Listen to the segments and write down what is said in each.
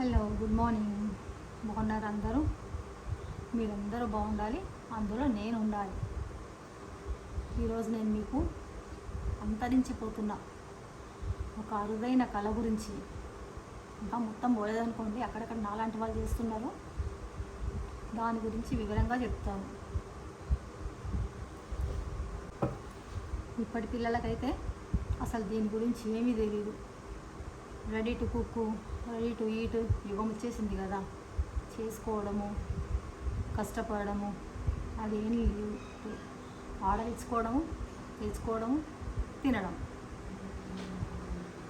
Hello good morning. బాగున్నారు అందరూ? మీరందరూ బాగుండాలి అందులో నేను ఉండాలి. ఈరోజు నేను మీకు అంతరించిపోతున్న ఒక అరుదైన కళ గురించి. ఇంకా మొత్తం పోలేదనుకోండి అక్కడక్కడ నాలాంటి వాళ్ళు చేస్తున్నారు. దాని గురించి వివరంగా చెప్తాను. ఇప్పటి పిల్లలకైతే అసలు దీని గురించి ఏమీ తెలియదు రెడీ టు కుక్ ఇటు ఇటు యుగం వచ్చేసింది కదా. చేసుకోవడము కష్టపడము అది ఏం లేవు. ఆర్డర్ ఇచ్చుకోవడము తెచ్చుకోవడము తినడం.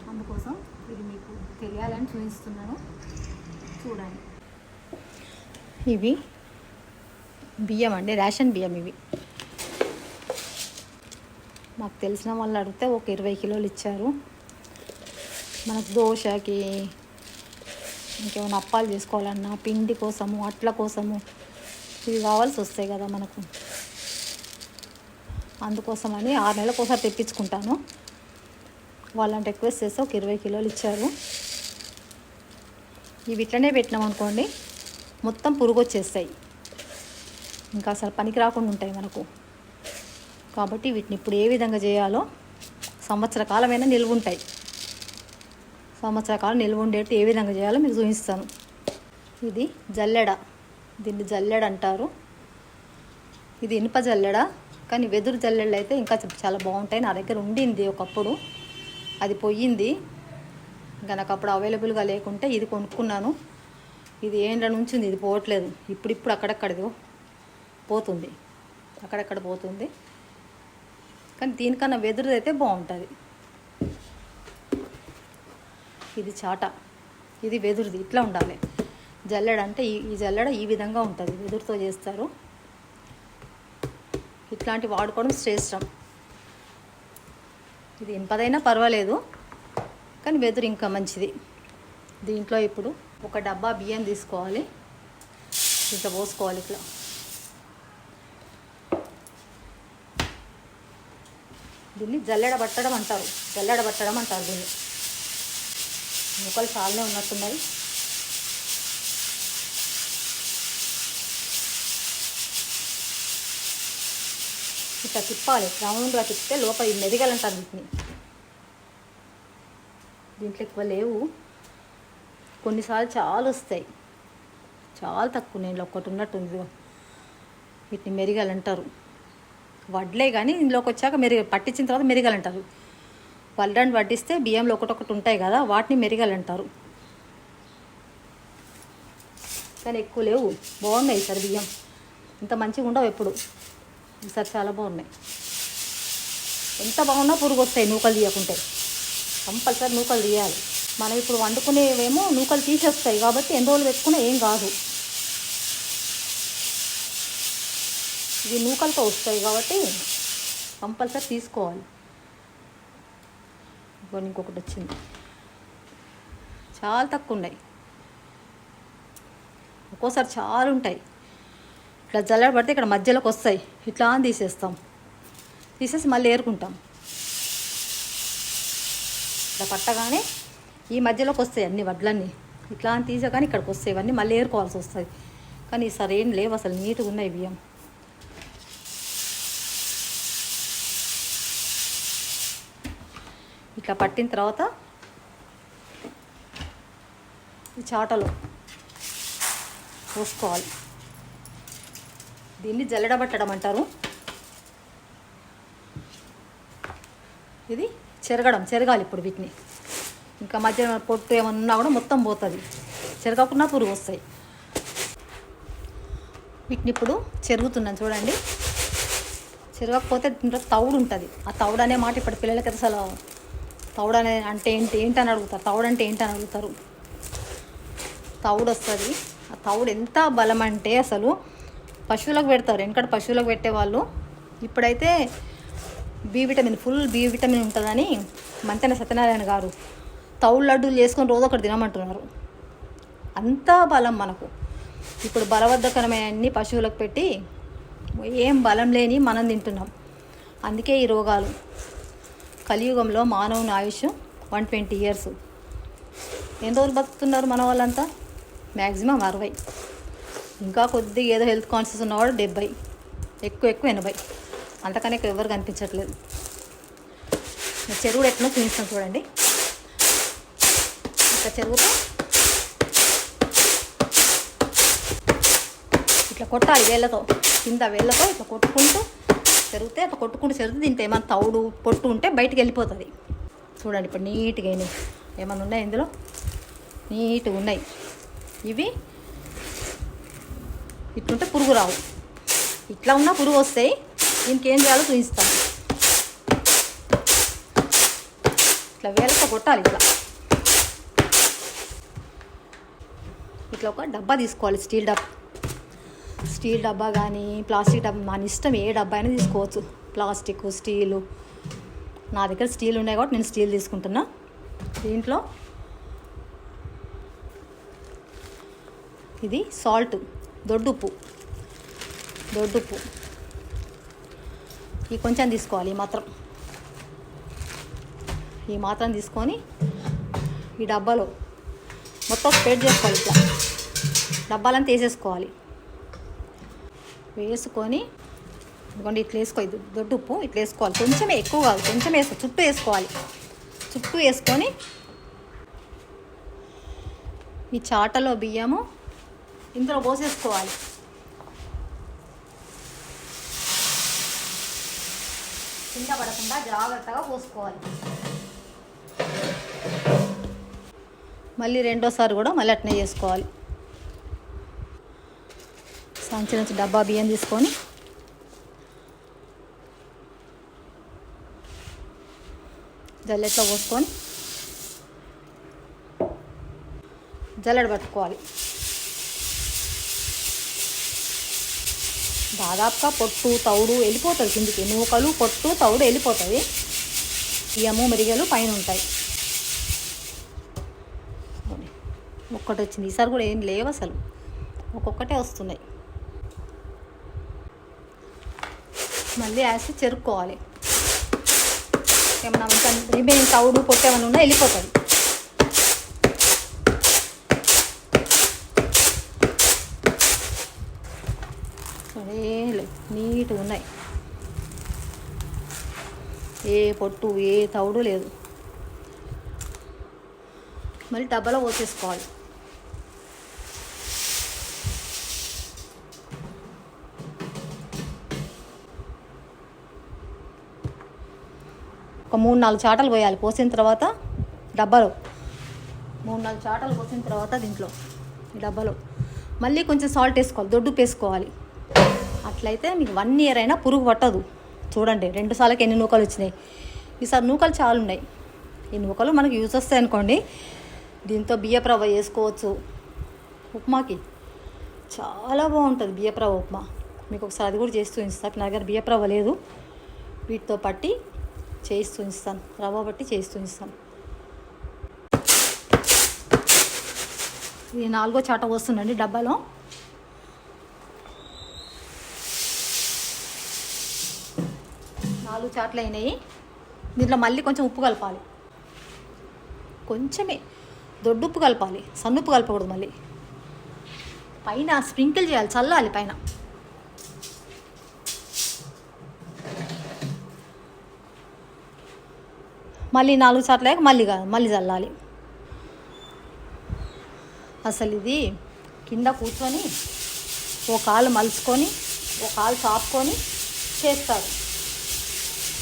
అందుకోసం ఇది మీకు తెలియాలని చూపిస్తున్నాను. చూడండి. ఇవి బియ్యం అండి రేషన్ బియ్యం ఇవి. మాకు తెలిసిన వాళ్ళు అడిగితే ఒక ఇరవై కిలోలు ఇచ్చారు. మనకు దోశకి ఇంకేమైనా అప్పాలు చేసుకోవాలన్నా పిండి కోసము అట్ల కోసము ఇవి కావాల్సి వస్తాయి కదా మనకు. అందుకోసమని ఆరు నెలలకు ఒకసారి తెప్పించుకుంటాను. వాళ్ళని రిక్వెస్ట్ చేస్తే ఒక ఇరవై కిలోలు ఇచ్చారు. ఇవి ఇట్లనే పెట్టినాం అనుకోండి మొత్తం పురుగు వచ్చేస్తాయి ఇంకా అసలు పనికి రాకుండా ఉంటాయి మనకు. కాబట్టి వీటిని ఇప్పుడు ఏ విధంగా చేయాలో సంవత్సర కాలమైనా నిల్వ ఉంటాయి సంవత్సర కాలం నిల్వ ఉండేట్టు ఏ విధంగా చేయాలో మీకు చూపిస్తాను. ఇది జల్లెడ. దీన్ని జల్లెడ అంటారు. ఇది ఇనుప జల్లెడ. కానీ వెదురు జల్లెడలు అయితే ఇంకా చాలా బాగుంటాయి. నా దగ్గర ఉండింది ఒకప్పుడు. అది పోయింది. ఇంకా నాకు అప్పుడు అవైలబుల్గా లేకుంటే ఇది కొనుక్కున్నాను. ఇది ఏండ్ల నుంచి ఉంది? ఇది పోవట్లేదు. ఇప్పుడిప్పుడు అక్కడక్కడిది పోతుంది. అక్కడక్కడ పోతుంది. కానీ దీనికన్నా వెదురుది అయితే బాగుంటుంది. ఇది చాట. ఇది వెదురుది. ఇట్లా ఉండాలి. జల్లెడ అంటే ఈ జల్లెడ ఈ విధంగా ఉంటుంది. వెదురుతో చేస్తారు. ఇట్లాంటి వాడుకోవడం శ్రేష్టం. ఇది ఇంపదైనా పర్వాలేదు. కానీ వెదురు ఇంకా మంచిది. దీంట్లో ఇప్పుడు ఒక డబ్బా బియ్యం తీసుకోవాలి. ఇట్లా పోసుకోవాలి ఇట్లా. దీన్ని జల్లెడ పట్టడం అంటారు. జల్లెడ పట్టడం అంటారు దీన్ని. ముక్కలు చాలానే ఉన్నట్టున్నాయి. ఇట్లా తిప్పాలి. రౌండ్గా తిప్పితే లోపల ఈ వీటిని. దీంట్లో ఎక్కువ లేవు. కొన్నిసార్లు చాలా వస్తాయి. చాలా తక్కువ. నేను ఒక్కటి ఉన్నట్టుంది వీటిని మెరిగలు అంటారు వడ్లే కానీ ఇందులోకి వచ్చాక మెరుగ పట్టించిన తర్వాత మెరిగలు అంటారు వడ్డిస్తే బియ్యంలో ఒకటొకటి ఉంటాయి కదా వాటిని మెరిగలు అంటారు. కానీ ఎక్కువ లేవు. బాగున్నాయి ఈసారి బియ్యం. ఇంత మంచిగా ఉండవు ఎప్పుడు. ఈసారి చాలా బాగున్నాయి. ఎంత బాగున్నా పురుగు వస్తాయి నూకలు తీయకుంటే. కంపల్సరీ నూకలు తీయాలి. మనం ఇప్పుడు వండుకునేవేమో నూకలు తీసేస్తాయి కాబట్టి ఎన్ని రోజులు పెట్టుకున్నా ఏం కాదు. ఇవి నూకలతో వస్తాయి కాబట్టి కంపల్సరీ తీసుకోవాలి. ఇదిగోండి ఇంకొకటి వచ్చింది. చాలా తక్కువ ఉన్నాయి. ఒక్కోసారి చాలా ఉంటాయి. ఇట్లా జల్లెడ పడితే ఇక్కడ మధ్యలోకి వస్తాయి. ఇట్లా అని తీసేస్తాం. తీసేసి మళ్ళీ ఏరుకుంటాం. ఇట్లా పట్టగానే ఈ మధ్యలోకి వస్తాయి అన్ని వడ్లన్నీ. ఇట్లా అని తీసగానే ఇక్కడికి వస్తాయి. ఇవన్నీ మళ్ళీ ఏరుకోవాల్సి వస్తుంది కానీ ఈసారి ఏం లేవు. అసలు నీట్గా ఉన్నాయి బియ్యం. ఇట్లా పట్టిన తర్వాత ఈ చాటలో పోసుకోవాలి. దీన్ని జల్లడబట్టడం అంటారు. ఇది చెరగడం చెరగాలి ఇప్పుడు వీటిని. ఇంకా మధ్య పొట్టు ఏమన్నా కూడా మొత్తం పోతుంది. చెరగకుండా పురుగు వస్తాయి. వీటిని ఇప్పుడు చెరుగుతున్నాను చూడండి. చెరగకపోతే దీంట్లో తౌడు ఉంటుంది. ఆ తౌడు అనే మాట ఇప్పుడు పిల్లలకి అసలు తౌడు అనే అంటే ఏంటి ఏంటి అని అడుగుతారు? తౌడు అంటే ఏంటి అని అడుగుతారు? తౌడు వస్తుంది ఆ తౌడు ఎంత బలం అంటే అసలు పశువులకు పెడతారు. వెనకడ పశువులకు పెట్టేవాళ్ళు. ఇప్పుడైతే B vitamin full B vitamin ఉంటుందని మంతెన సత్యనారాయణ గారు తౌడు లడ్డూలు చేసుకొని రోజు ఒకటి తినమంటున్నారు. అంత బలం మనకు. ఇప్పుడు బలవద్ధకరమైన అన్ని పశువులకు పెట్టి ఏం బలం లేని మనం తింటున్నాం. అందుకే ఈ రోగాలు. కలియుగంలో మానవుని ఆయుష్ వన్ ట్వంటీ ఇయర్స్. ఎన్ని రోజులు బతుకుతున్నారు మన వాళ్ళంతా? మ్యాక్సిమం అరవై. ఇంకా కొద్దిగా ఏదో హెల్త్ కాన్షియస్ ఉన్నవాడు డెబ్బై. ఎక్కువ ఎక్కువ ఎనభై. అంతకనే ఎవ్వరు ఎవరు కనిపించట్లేదు. చెరువు ఎట్లా చూపిస్తాం చూడండి. ఇట్లా చెరువుతో ఇట్లా కొట్టాలి వేళ్ళతో. కింద వేళ్ళతో ఇట్లా కొట్టుకుంటూ చెరిగితే అట్లా కొట్టుకుంటూ చెరిగితే దీంట్లో ఏమైనా తౌడు పొట్టు ఉంటే బయటికి వెళ్ళిపోతుంది. చూడండి ఇప్పుడు నీట్గా అయినాయి. ఏమైనా ఉన్నాయి ఇందులో? నీట్గా ఉన్నాయి. ఇవి ఇట్లుంటే పురుగు రావు. ఇట్లా ఉన్నా పురుగు వస్తాయి. దీనికి ఏం చేయాలో చూపిస్తాను ఇట్లా వేలతో కొట్టాలి ఇట్లా. ఇట్లా ఒక డబ్బా తీసుకోవాలి స్టీల్ డబ్బా. స్టీల్ డబ్బా కానీ ప్లాస్టిక్ డబ్బా మన ఇష్టం ఏ డబ్బా అయినా తీసుకోవచ్చు. Plastic steel. నా దగ్గర స్టీల్ ఉన్నాయి కాబట్టి నేను స్టీల్ తీసుకుంటున్నా. దీంట్లో ఇది సాల్ట్ దొడ్డుప్పు. దొడ్డుప్పు. ఈ కొంచెం తీసుకోవాలి ఈ మాత్రం. ఈ మాత్రం తీసుకొని ఈ డబ్బాలో మొత్తం స్ప్రెడ్ చేసుకోవాలి ఇట్లా. డబ్బాలను తీసేసుకోవాలి వేసుకొని ఇదిగోండి ఇట్లా వేసుకో ఇది దొడ్డు ఉప్పు ఇట్లా వేసుకోవాలి. కొంచెం ఎక్కువ కాదు కొంచెం వేసుకో చుట్టూ వేసుకోవాలి. చుట్టూ వేసుకొని ఈ చాటలో బియ్యము ఇందులో పోసేసుకోవాలి. కింద పడకుండా జాగ్రత్తగా పోసుకోవాలి. మళ్ళీ రెండోసారి కూడా మళ్ళీ అట్నే చేసుకోవాలి. సంచి నుంచి డబ్బా బియ్యం తీసుకొని. జల్లెట్లో పోసుకొని. జల్లెడ పట్టుకోవాలి. దాదాపుగా పొట్టు తౌడు వెళ్ళిపోతుంది కిందికి. నూకలు పొట్టు తౌడు వెళ్ళిపోతుంది బియ్యము మెరిగలు పైన ఉంటాయి. ఒక్కటి వచ్చింది ఈసారి కూడా ఏం లేవు అసలు. ఒక్కొక్కటే వస్తున్నాయి. మళ్ళీ వేసి చెరుక్కోవాలి. ఏమన్నా ఇంకా రిమైనింగ్ తౌడు పొట్టు ఏమైనా ఉన్నా వెళ్ళిపోతుంది. సరేలే నీట్గా ఉన్నాయి. ఏ పొట్టు ఏ తౌడు లేదు. మళ్ళీ డబ్బాలో పోసేసుకోవాలి. ఒక మూడు నాలుగు చాటలు పోయాలి. పోసిన తర్వాత డబ్బాలో. మూడు నాలుగు చాటలు పోసిన తర్వాత దీంట్లో ఈ డబ్బాలో. మళ్ళీ కొంచెం సాల్ట్ వేసుకోవాలి. దొడ్డు వేసుకోవాలి. అట్లయితే మీకు వన్ ఇయర్ అయినా పురుగు పట్టదు. చూడండి రెండు సార్లకి ఎన్ని నూకలు వచ్చినాయి. ఈసారి నూకలు చాలా ఉన్నాయి. ఈ నూకలు మనకు యూజ్ వస్తాయి అనుకోండి. దీంతో బియ్యప్రవ వేసుకోవచ్చు. ఉప్మాకి చాలా బాగుంటుంది బియ్యప్రవ ఉప్మా. మీకు ఒకసారి అది కూడా చేస్తూ ఇస్తాను నా దగ్గర బియ్యప్రవ లేదు. వీటితో పట్టి చేసి చూపిస్తాను రవ్వ బట్టి చేసి చూపిస్తాను ఇది నాలుగో చాట వస్తుందండి డబ్బాలో. నాలుగు చాట్లు అయినాయి. దీంట్లో మళ్ళీ కొంచెం ఉప్పు కలపాలి. కొంచెమే. దొడ్డుప్పు కలపాలి. సన్నుప్పు కలపకూడదు మళ్ళీ. పైన స్ప్రింకిల్ చేయాలి. చల్లాలి పైన. మళ్ళీ నాలుగు సార్లు లేక మళ్ళీ కాదు మళ్ళీ చల్లాలి. అసలు ఇది కింద కూర్చొని ఓ కాలు మలుచుకొని ఓ కాలు చాపుకొని చేస్తారు.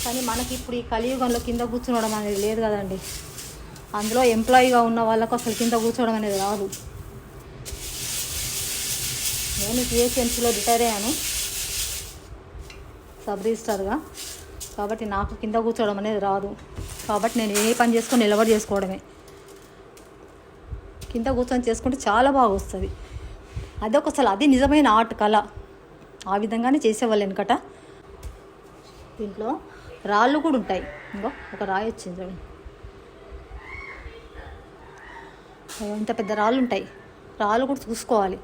కానీ మనకి ఇప్పుడు ఈ కలియుగంలో కింద కూర్చోవడం అనేది లేదు కదండి. అందులో ఎంప్లాయీగా ఉన్న వాళ్ళకు అసలు కింద కూర్చోవడం అనేది రాదు. నేను జిఎస్ఎంసీలో రిటైర్ అయ్యాను సబ్ రిజిస్టర్గా కాబట్టి నాకు కింద కూర్చోవడం అనేది రాదు. కాబట్టి నేను ఏ పని చేసుకొని నిలబడి చేసుకోవడమే. కింద కూర్చొని చేసుకుంటే చాలా బాగా వస్తుంది. అదొక అసలు అది నిజమైన ఆర్ట్ కళ. ఆ విధంగానే చేసేవాళ్ళు వెనకట దీంట్లో రాళ్ళు కూడా ఉంటాయి. ఇంకో ఒక రాయి వచ్చింది చూడండి. ఇంత పెద్ద రాళ్ళు ఉంటాయి. రాళ్ళు కూడా చూసుకోవాలి.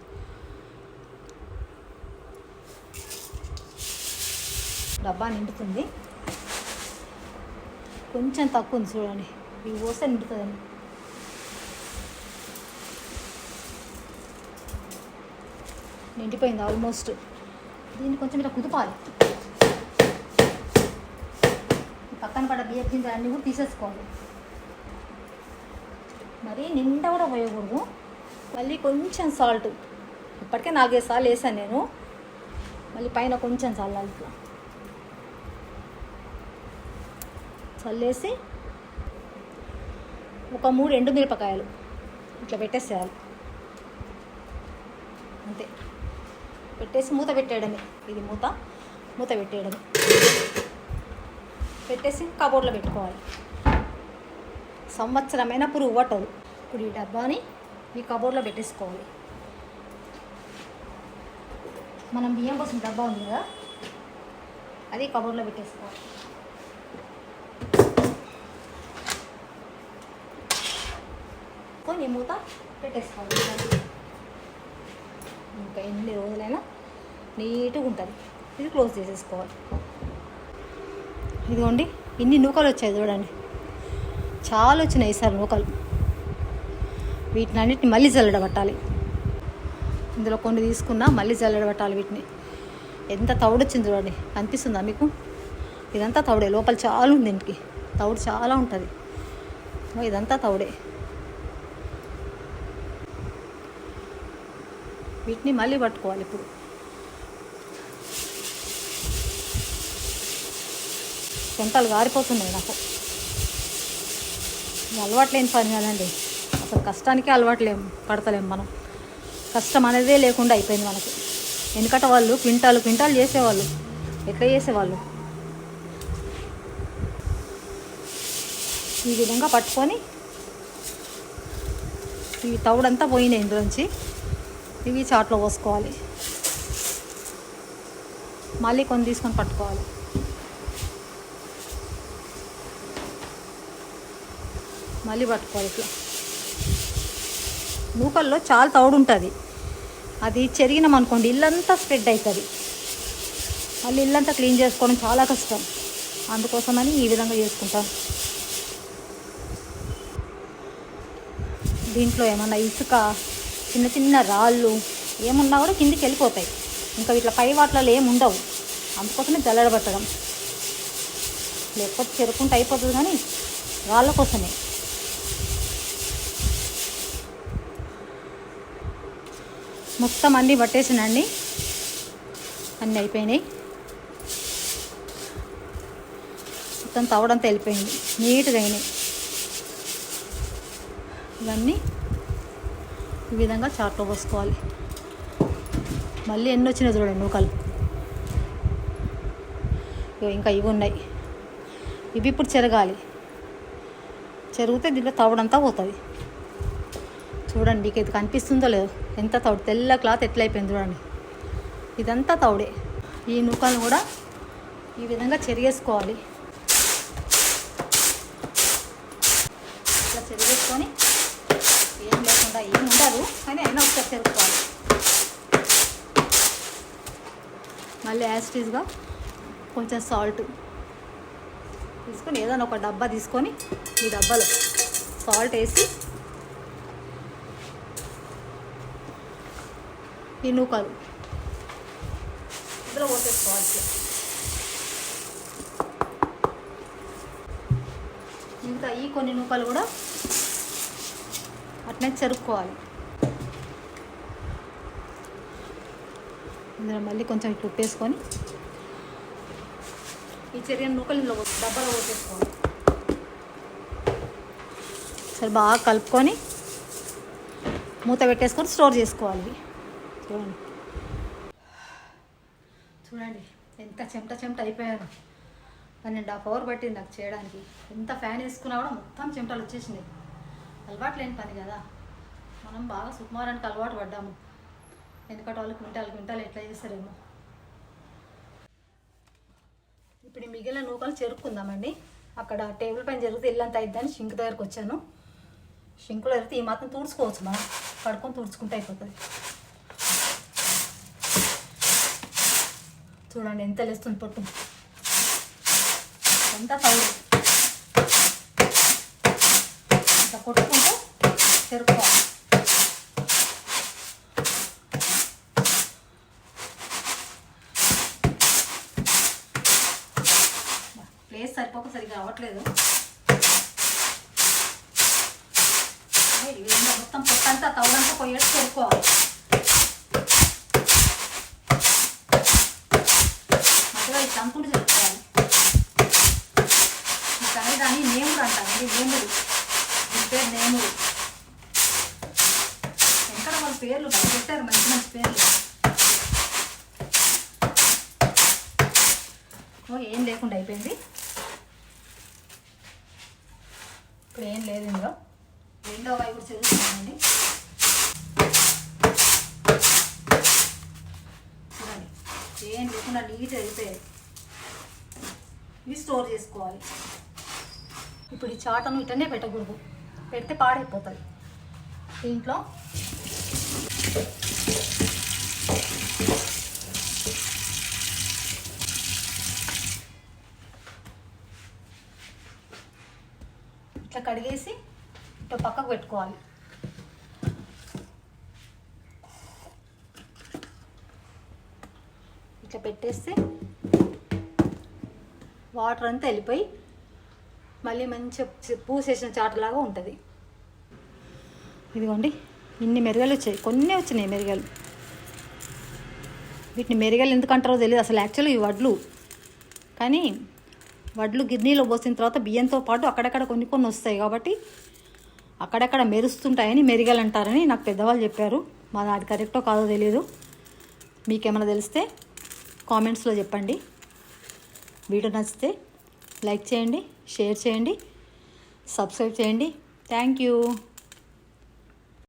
డబ్బా నిండుతుంది. కొంచెం తక్కువ ఉంది చూడండి. ఇవి పోస్తే నిండుతుందండి నిండిపోయింది ఆల్మోస్ట్. దీన్ని కొంచెం ఇలా కుదుపాలి. పక్కన పడ బియ్య గింజ అన్నీ కూడా తీసేసుకోవాలి మరీ నిండా కూడా పోయకూడదు. మళ్ళీ కొంచెం సాల్ట్. ఇప్పటికే నాలుగైదు సార్లు వేసాను నేను. మళ్ళీ పైన కొంచెం చల్లాలి ఇట్లా చల్లేసి ఒక మూడు ఎండు మిరపకాయలు ఇట్లా పెట్టేసేయాలి. అంతే. పెట్టేసి మూత పెట్టేయడమే. ఇది మూత. మూత పెట్టేయడమే. పెట్టేసి కబోర్డ్లో పెట్టుకోవాలి. సంవత్సరమైన పురుగు పట్టదు. ఇప్పుడు ఈ డబ్బాని ఈ కబోర్డ్లో పెట్టేసుకోవాలి. మనం బియ్యం కోసం డబ్బా ఉంది కదా అది కబోర్డ్లో పెట్టేసుకోవాలి. కొన్ని మూత పెట్టేసుకోవాలి ఇంకా ఎన్ని రోజులైనా నీట్గా ఉంటుంది ఇది క్లోజ్ చేసేసుకోవాలి ఇదిగోండి ఇన్ని నూకలు వచ్చాయి చూడండి చాలా వచ్చినాయి ఈసారి నూకలు వీటిని అన్నిటిని మళ్ళీ జల్లడబట్టాలి ఇందులో కొన్ని తీసుకున్నా మళ్ళీ జల్లడబట్టాలి వీటిని ఎంత తౌడు వచ్చింది చూడండి కనిపిస్తుందా మీకు ఇదంతా తౌడే లోపల చాలా ఉంది ఇంటికి తౌడు చాలా ఉంటుంది ఇదంతా తౌడే వీటిని మళ్ళీ పట్టుకోవాలి ఇప్పుడు. చెంటలు గారిపోతున్నాయి నాకు. అలవాటు అలవాట్లేని పని కదండి. అసలు కష్టానికే అలవాట్లేం పడతలేం మనం. కష్టం అనేదే లేకుండా అయిపోయింది మనకి. ఎందుకంటే వాళ్ళు క్వింటాలు క్వింటాలు చేసేవాళ్ళు. ఎట్లా చేసేవాళ్ళు? ఈ విధంగా పట్టుకొని ఈ తవుడంతా పోయినాయి ఇందులోంచి. ఇవి చాట్లో పోసుకోవాలి. మళ్ళీ కొన్ని తీసుకొని పట్టుకోవాలి. మళ్ళీ పట్టుకోవాలి ఇట్లా. మూకల్లో చాలా తౌడు ఉంటుంది. అది చెరిగినాం అనుకోండి ఇల్లంతా స్ప్రెడ్ అవుతుంది మళ్ళీ ఇల్లంతా క్లీన్ చేసుకోవడం చాలా కష్టం. అందుకోసమని ఈ విధంగా చేసుకుంటాం. దీంట్లో ఏమన్నా ఇసుక చిన్న చిన్న రాళ్ళు ఏమున్నా కూడా కిందికి వెళ్ళిపోతాయి. ఇంకా ఇట్లా పై వాటిలో ఏమి ఉండవు. అందుకోసమే జల్లడబట్టడం. లేకపోతే చెరుకుంటే అయిపోతుంది కానీ రాళ్ళ కోసమే. మొత్తం అన్నీ పట్టేసినండి. అన్నీ అయిపోయినాయి. మొత్తం తవడంతా వెళ్ళిపోయింది. నీట్గా అయినాయి. ఇవన్నీ ఈ విధంగా చాట్లో పోసుకోవాలి. మళ్ళీ ఎన్ని వచ్చినాయి చూడండి నూకలు. ఇగో ఇంకా ఇవి ఉన్నాయి. ఇవి ఇప్పుడు చెరగాలి. చెరిగితే దీంట్లో తవడంతా పోతుంది. చూడండి మీకు ఇది కనిపిస్తుందో లేదో. ఎంత తౌడు తెల్ల క్లాత్ ఎట్లయిపోయింది చూడండి. ఇదంతా తౌడే ఈ నూకలను కూడా ఈ విధంగా చెరిగేసుకోవాలి ఇట్లా చెరిగేసుకొని ఏం లేకుండా ఏం కానీ అయినా ఒకసారి తెలుసుకోవాలి. మళ్ళీ యాస్టీస్గా కొంచెం సాల్ట్ తీసుకొని ఏదైనా ఒక డబ్బా తీసుకొని ఈ డబ్బాలో సాల్ట్ వేసి ఈ నూకలు ఇందులో పోసేసుకోవాలి ఇంకా ఈ కొన్ని నూకలు కూడా అట్నే చెరుక్కోవాలి. ఇందులో మళ్ళీ కొంచెం ఇట్లా ఉప్పేసుకొని ఈ చెరిగిన నూకలు ఇందులో డబ్బాలో పోసేసుకోండి సరే బాగా కలుపుకొని మూత పెట్టేసుకొని స్టోర్ చేసుకోవాలి. చూడండి. చూడండి ఎంత చెమట చెమట అయిపోయాను. పన్నెండు హాఫ్ అవర్ పట్టింది నాకు చేయడానికి. ఎంత ఫ్యాన్ వేసుకున్నా కూడా మొత్తం చెమటలు వచ్చేసినాయి. అలవాటు లేని పని కదా. మనం బాగా సుకుమారానికి అలవాటు పడ్డాము. ఎందుకంటే వాళ్ళు క్వింటాలు క్వింటాలు ఎట్లా చేస్తారేమో. ఇప్పుడు మిగిలిన నూకలు చెరుక్కుందామండి. అక్కడ టేబుల్ పైన జరిగితే ఇల్లంతా అయిద్దని షింక్ దగ్గరకు వచ్చాను. షింకులో జరిగితే ఈ మాత్రం తుడుచుకోవచ్చు మనం. పడుకొని తుడుచుకుంటే అయిపోతుంది. చూడండి ఎంత లేస్తుంది పొట్టు. ఎంత తౌడు. ఇట్లా కొట్టుకుంటూ రావట్లేదు. మొత్తం పొట్టంతా తౌడంతా పోయేట్టు కొడుకోవాలి మధ్యలో ఈ చంపుడు చెప్పుకోవాలి కానీ దాన్ని నేముడు అంటారండి నేముడు. దీని పేరు నేముడు. ఎక్కడ వాళ్ళ పేర్లు పెట్టారు మంచి మంచి పేర్లు. ఓ ఏం లేకుండా అయిపోయింది. ఇప్పుడు ఏం లేదు ఇందులో. రెండో వైపు కూడా చూడండి ఏం లేకుండా నీట్ అయిపోయాయి. ఇవి స్టోర్ చేసుకోవాలి. ఇప్పుడు ఈ చాటను ఇటనే పెట్టకూడదు. పెడితే పాడైపోతుంది. దీంట్లో ఇట్లా కడిగేసి ఇట్లా పక్కకు పెట్టుకోవాలి. ఇట్లా పెట్టేస్తే వాటర్ అంతా వెళ్ళిపోయి మళ్ళీ మంచిగా పూసేసిన చాటలాగా ఉంటుంది. ఇదిగోండి ఇన్ని మెరుగలు వచ్చాయి. కొన్ని వచ్చినాయి మెరుగలు వీటిని మెరుగలు ఎందుకు అంటారో తెలియదు అసలు యాక్చువల్లీ ఈ వడ్లు. కానీ వడ్లు గిర్నీలో పోసిన తర్వాత బియ్యంతో పాటు అక్కడక్కడ కొన్ని కొన్ని వస్తాయి కాబట్టి అక్కడక్కడ మెరుస్తుంటాయని మెరుగలు అంటారని నాకు పెద్దవాళ్ళు చెప్పారు. మరి అది కరెక్టో కాదో తెలియదు మీకేమైనా తెలిస్తే కామెంట్స్లో చెప్పండి. వీడియో నచ్చితే లైక్ చేయండి షేర్ చేయండి సబ్స్క్రైబ్ చేయండి. Thank you.